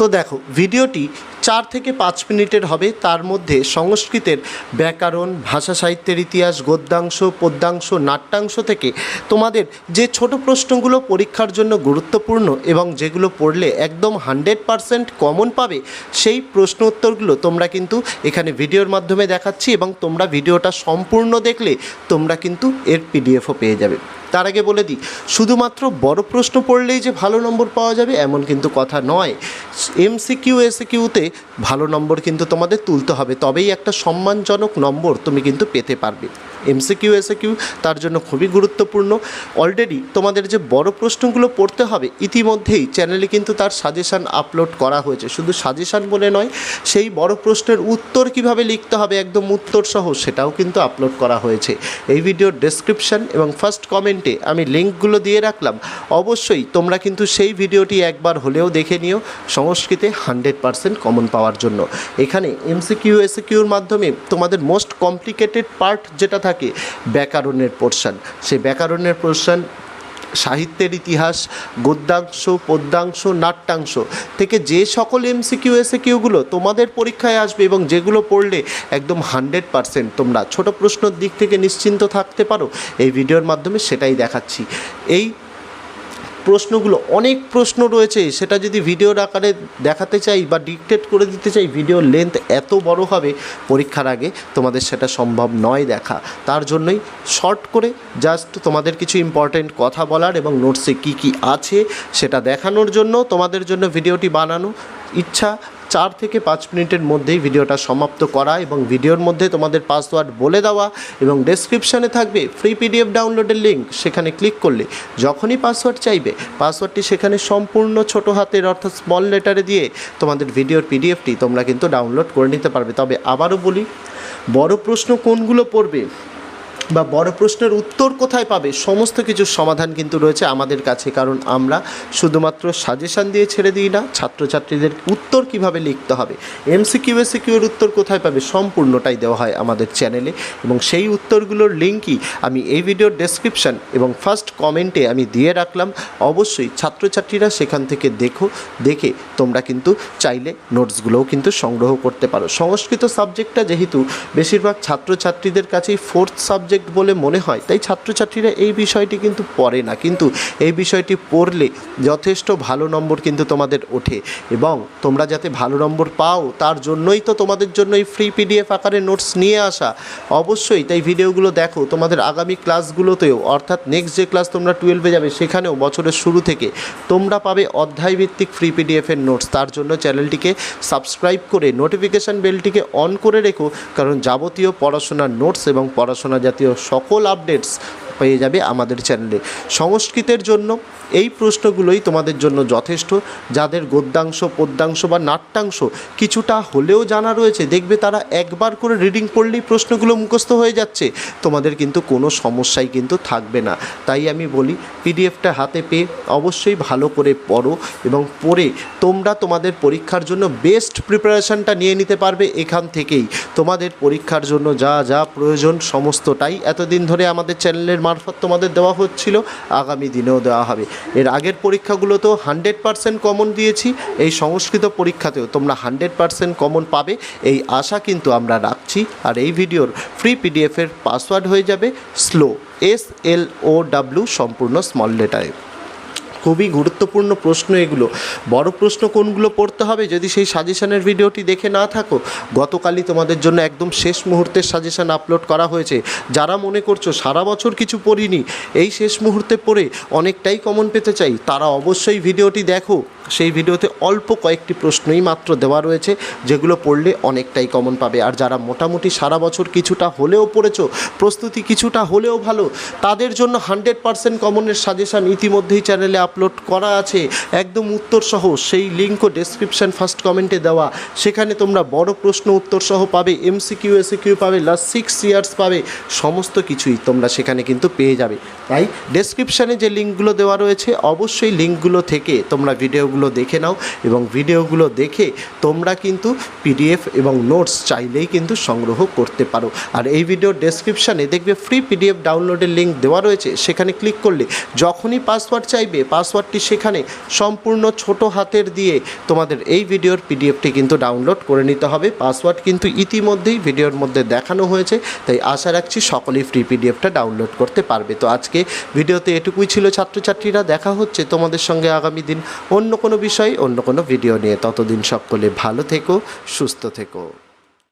তো দেখো, ভিডিওটি চার থেকে পাঁচ মিনিটের হবে। তার মধ্যে সংস্কৃতের ব্যাকরণ, ভাষা সাহিত্যের ইতিহাস, গদ্যাংশ, পদ্যাংশ, নাট্যাংশ থেকে তোমাদের যে ছোট প্রশ্নগুলো পরীক্ষার জন্য গুরুত্বপূর্ণ এবং যেগুলো পড়লে একদম হান্ড্রেড পারসেন্ট কমন পাবে, সেই প্রশ্ন উত্তরগুলো তোমরা কিন্তু এখানে ভিডিওর মাধ্যমে দেখাচ্ছি এবং তোমরা ভিডিওটা সম্পূর্ণ দেখলে তোমরা কিন্তু এর পিডিএফও পেয়ে যাবে। তার আগে বলে দিই, শুধুমাত্র বড় প্রশ্ন পড়লেই যে ভালো নম্বর পাওয়া যাবে এমন কিন্তু কথা নয়। এমসিকিউ, এসিকিউতে ভালো নম্বর কিন্তু তোমাদের তুলতে হবে, তবেই একটা সম্মানজনক নম্বর তুমি কিন্তু পেতে পারবে। এমসিকিউ এসিকিউ তার জন্য খুবই গুরুত্বপূর্ণ। অলরেডি তোমাদের যে বড় প্রশ্নগুলো পড়তে হবে, ইতিমধ্যেই চ্যানেলে কিন্তু তার সাজেশান আপলোড করা হয়েছে। শুধু সাজেশান বলে নয়, সেই বড় প্রশ্নের উত্তর কীভাবে লিখতে হবে, একদম উত্তর সহ সেটাও কিন্তু আপলোড করা হয়েছে। এই ভিডিওর ডেসক্রিপশন এবং ফার্স্ট কমেন্টে আমি লিঙ্কগুলো দিয়ে রাখলাম। অবশ্যই তোমরা কিন্তু সেই ভিডিওটি একবার হলেও দেখে নিও, সংস্কৃতে হান্ড্রেড পারসেন্ট কমন পাওয়ার জন্য। এখানে এমসিকিউ এসিকিউর মাধ্যমে তোমাদের মোস্ট কমপ্লিকেটেড পার্ট যেটা থাকে ব্যাকরণের পোর্শন। সে ব্যাকরণের পোর্শন সাহিত্যের ইতিহাস, গদ্যাংশ, পদ্যাংশ, নাট্যাংশ থেকে যে সকল এমসিকিউ এসিকিউগুলো তোমাদের পরীক্ষায় আসবে এবং যেগুলো পড়লে একদম হান্ড্রেড পারসেন্ট তোমরা ছোট প্রশ্নর দিক থেকে নিশ্চিন্ত থাকতে পারো, এই ভিডিওর মাধ্যমে সেটাই দেখাচ্ছি। এই প্রশ্নগুলো, অনেক প্রশ্ন রয়েছে। সেটা যদি ভিডিওর আকারে দেখাতে চাই বা ডিকটেট করে দিতে চাই ভিডিওর লেন্থ এত বড় হবে, পরীক্ষার আগে তোমাদের সেটা সম্ভব নয় দেখা। তার জন্যই শর্ট করে জাস্ট তোমাদের কিছু ইম্পর্টেন্ট কথা বলার এবং নোটসে কি কি আছে, সেটা দেখানোর জন্য তোমাদের জন্য ভিডিওটি বানানো। ইচ্ছা চার থেকে পাঁচ মিনিটের মধ্যেই ভিডিওটা সমাপ্ত করা এবং ভিডিওর মধ্যে তোমাদের পাসওয়ার্ড বলে দেওয়া এবং ডেসক্রিপশানে থাকবে ফ্রি পিডিএফ ডাউনলোডের লিঙ্ক সেখানে ক্লিক করলে যখনই পাসওয়ার্ড চাইবে পাসওয়ার্ডটি সেখানে সম্পূর্ণ ছোট হাতের অর্থাৎ স্মল লেটারে দিয়ে তোমাদের ভিডিওর পিডিএফটি তোমরা কিন্তু ডাউনলোড করে নিতে পারবে। তবে আবারও বলি, বড় প্রশ্ন কোনগুলো পড়বে? বা বড় প্রশ্নের উত্তর কোথায় পাবে? সমস্ত কিছুর সমাধান কিন্তু রয়েছে আমাদের কাছে, কারণ আমরা শুধুমাত্র সাজেশান দিয়ে ছেড়ে দিই না, ছাত্রছাত্রীদের উত্তর কীভাবে লিখতে হবে? এমসিকিউ এসিকিউর উত্তর কোথায় পাবে? সম্পূর্ণটাই দেওয়া হয় আমাদের চ্যানেলে এবং সেই উত্তরগুলোর লিঙ্কই আমি এই ভিডিওর ডেসক্রিপশন এবং ফার্স্ট কমেন্টে আমি দিয়ে রাখলাম। অবশ্যই ছাত্রছাত্রীরা সেখান থেকে দেখো, দেখে তোমরা কিন্তু চাইলে নোটসগুলোও কিন্তু সংগ্রহ করতে পারো। সংস্কৃত সাবজেক্টটা যেহেতু বেশিরভাগ ছাত্রছাত্রীদের কাছেই ফোর্থ সাবজেক্ট বলে মনে হয়। তাই ছাত্রছাত্রীরা এই বিষয়টি কিন্তু পড়ে না। কিন্তু এই বিষয়টি পড়লে যথেষ্ট ভালো নম্বর কিন্তু তোমাদের ওঠে। এবং তোমরা যাতে ভালো নম্বর পাও, তার জন্যই তো তোমাদের জন্য এই ফ্রি পিডিএফ আকারে নোটস নিয়ে আসা। অবশ্যই তাই ভিডিওগুলো দেখো। তোমাদের আগামী ক্লাসগুলোতেও অর্থাৎ নেক্সট যে ক্লাস তোমরা টুয়েলভে যাবে, সেখানেও বছরের শুরু থেকে তোমরা পাবে অধ্যায়ভিত্তিক ফ্রি পিডিএফের নোটস তার জন্য চ্যানেলটিকে সাবস্ক্রাইব করে নোটিফিকেশান বেলটিকে অন করে রেখো। কারণ যাবতীয় পড়াশোনার নোটস এবং পড়াশোনা জাতীয় সকল আপডেটস পেয়ে যাবে আমাদের চ্যানেলে সংস্কৃতের জন্য এই প্রশ্নগুলোই তোমাদের জন্য যথেষ্ট, যাদের গদ্যাংশ, পদ্যাংশ বা নাট্যাংশ কিছুটা হলেও জানা রয়েছে, দেখবে তারা একবার করে রিডিং পড়লেই প্রশ্নগুলো মুখস্থ হয়ে যাচ্ছে। তোমাদের কিন্তু কোনো সমস্যাই কিন্তু থাকবে না। তাই আমি বলি পিডিএফটা হাতে পেয়ে অবশ্যই ভালো করে পড়ো এবং পড়ে তোমরা তোমাদের পরীক্ষার জন্য বেস্ট প্রিপারেশানটা নিয়ে নিতে পারবে এখান থেকেই। তোমাদের পরীক্ষার জন্য যা যা প্রয়োজন সমস্তটাই এতদিন ধরে আমাদের চ্যানেলের মারফত তোমাদের দেওয়া হচ্ছিল, আগামী দিনেও দেওয়া হবে। এর আগের পরীক্ষাগুলোতেও হান্ড্রেড পারসেন্ট কমন দিয়েছি, এই সংস্কৃত পরীক্ষাতেও তোমরা হান্ড্রেড পারসেন্ট কমন পাবে, এই আশা কিন্তু আমরা রাখছি। আর এই ভিডিওর ফ্রি পিডিএফের পাসওয়ার্ড হয়ে যাবে slow S L O W সম্পূর্ণ স্মল লেটারে খুবই গুরুত্বপূর্ণ প্রশ্ন এগুলো। বড় প্রশ্ন কোনগুলো পড়তে হবে যদি সেই সাজেশনের ভিডিওটি দেখে না থাকো? গতকালই তোমাদের জন্য একদম শেষ মুহূর্তের সাজেশন আপলোড করা হয়েছে। যারা মনে করছ সারা বছর কিছু পড়িনি, এই শেষ মুহূর্তে পড়ে অনেকটাই কমন পেতে চাই, তারা অবশ্যই ভিডিওটি দেখো। সেই ভিডিওতে অল্প কয়েকটি প্রশ্নই মাত্র দেওয়া রয়েছে, যেগুলো পড়লে অনেকটাই কমন পাবে। আর যারা মোটামুটি সারা বছর কিছুটা হলেও পড়েছো, প্রস্তুতি কিছুটা হলেও ভালো, তাদের জন্য হান্ড্রেড পারসেন্ট কমনের সাজেশান ইতিমধ্যেই চ্যানেলে আপলোড করা আছে, একদম উত্তর সহ, সেই লিঙ্কও ডেসক্রিপশন ফার্স্ট কমেন্টে দেওয়া। সেখানে তোমরা বড় প্রশ্ন উত্তর সহ পাবে এমসিকিউ এসিকিউ পাবে লাস্ট সিক্স ইয়ার্স পাবে, সমস্ত কিছুই তোমরা সেখানে কিন্তু পেয়ে যাবে। তাই ডেসক্রিপশানে যে লিঙ্কগুলো দেওয়া রয়েছে, অবশ্যই লিঙ্কগুলো থেকে তোমরা ভিডিওগুলো দেখে নাও এবং ভিডিওগুলো দেখে তোমরা কিন্তু পিডিএফ এবং নোটস চাইলেই কিন্তু সংগ্রহ করতে পারো। আর এই ভিডিওর ডেসক্রিপশানে দেখবে ফ্রি পিডিএফ ডাউনলোডের লিঙ্ক দেওয়া রয়েছে, সেখানে ক্লিক করলে যখনই পাসওয়ার্ড চাইবে পাসওয়ার্ডটি সেখানে সম্পূর্ণ ছোট হাতের দিয়ে তোমাদের এই ভিডিওর পিডিএফটি কিন্তু ডাউনলোড করে নিতে হবে। পাসওয়ার্ড কিন্তু ইতিমধ্যেই ভিডিওর মধ্যে দেখানো হয়েছে, তাই আশা রাখছি সকলেই ফ্রি পিডিএফটা ডাউনলোড করতে পারবে। তো আজকে ভিডিওতে এটুকুই ছিল ছাত্রছাত্রীরা, দেখা হচ্ছে তোমাদের সঙ্গে আগামী দিন অন্য কোনো বিষয়, অন্য কোনো ভিডিও নিয়ে। ততদিন সকলে ভালো থেকো, সুস্থ থেকো।